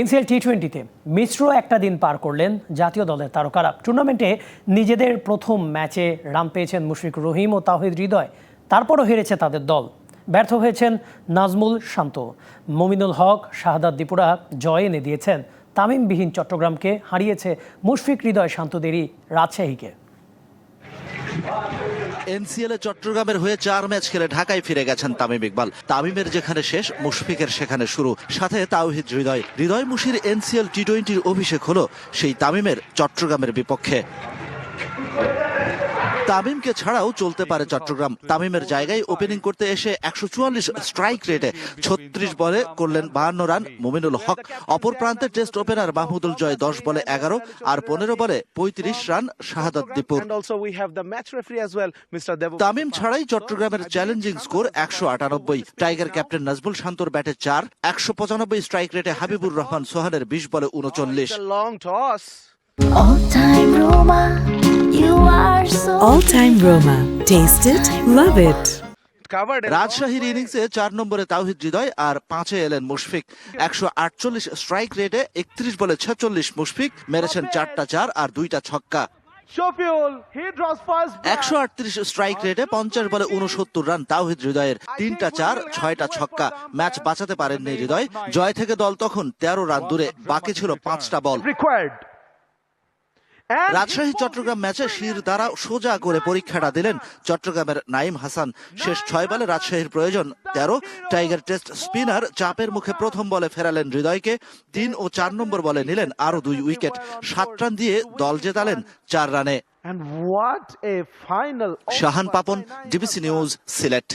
NCL টি টোয়েন্টিতে মিশ্র একটা দিন পার করলেন জাতীয় দলের তারকারা। টুর্নামেন্টে নিজেদের প্রথম ম্যাচে রাম পেয়েছেন মুশফিক রহিম ও তাহিদ হৃদয়। তারপরও হেরেছে তাদের দল। ব্যর্থ হয়েছেন নাজমুল শান্ত। মমিনুল হক, শাহাদাত দীপুরা জয় এনে দিয়েছেন। তামিমবিহীন চট্টগ্রামকে হারিয়েছে মুশফিক হৃদয় শান্তদেরই রাজশাহীকে। এনসিএল চট্টগ্রামের হয়ে চার ম্যাচ খেলে ঢাকায় ফিরে গেছেন তামিম ইকবাল। তামিমের যেখানে শেষ, মুশফিকের সেখানে শুরু। সাথে তাওহিদ হৃদয়। হৃদয় মুশির এনসিএল টি টোয়েন্টির অভিষেক হলো সেই তামিমের চট্টগ্রামের বিপক্ষে। তামিমকে ছাড়াও চলতে পারে চট্টগ্রাম। তামিমের জায়গায় ওপেনিং করতে এসে একশো চুয়াল্লিশ স্ট্রাইক রেটে ছত্রিশ বলে করলেন বাহান্ন রান মুমিনুল হক। অপর প্রান্তে টেস্ট ওপেনার মাহমুদুল জয় দশ বলে এগারো আর পনেরো বলে পঁয়ত্রিশ রান শাহাদাত দীপুর. তামিম ছাড়াই চট্টগ্রামের চ্যালেঞ্জিং স্কোর একশো আটানব্বই। টাইগার ক্যাপ্টেন নাজমুল শান্তর ব্যাটে চার একশো পঁচানব্বই স্ট্রাইক রেটে হাবিবুর রহমান সোহানের বিশ বলে উনচল্লিশ। All time Roma. Taste it, love it. রাজশাহীর ইনিংসে চার নম্বরে তাওহিদ হৃদয় আর পাঁচে এলেন মুশফিক। একশো আটচল্লিশ স্ট্রাইক রেটে একত্রিশ বলে ছেচল্লিশ মুশফিক। মেরেছেন চারটা চার আর দুইটা ছক্কা. একশো আটত্রিশ স্ট্রাইক রেটে পঞ্চাশ বলে উনসত্তর রান তাওহিদ হৃদয়ের তিনটা চার ছয়টা ছক্কা। ম্যাচ বাঁচাতে পারেননি হৃদয় জয় থেকে দল তখন তেরো রান দূরে বাকি ছিল পাঁচটা বল। রাজশাহী চট্টগ্রাম ম্যাচে শির দ্বারা সোজা করে পরীক্ষাটা দিলেন চট্টগ্রামের নাইম হাসান। শেষ ছয় বলে রাজশাহীর প্রয়োজন তেরো। টাইগার টেস্ট স্পিনার চাপের মুখে প্রথম বলে ফেরালেন হৃদয়কে। তিন ও চার নম্বর বলে নিলেন আরও দুই উইকেট। সাত রান দিয়ে দল জেতালেন চার রানে। Shahan Papon DBC news Sylhet.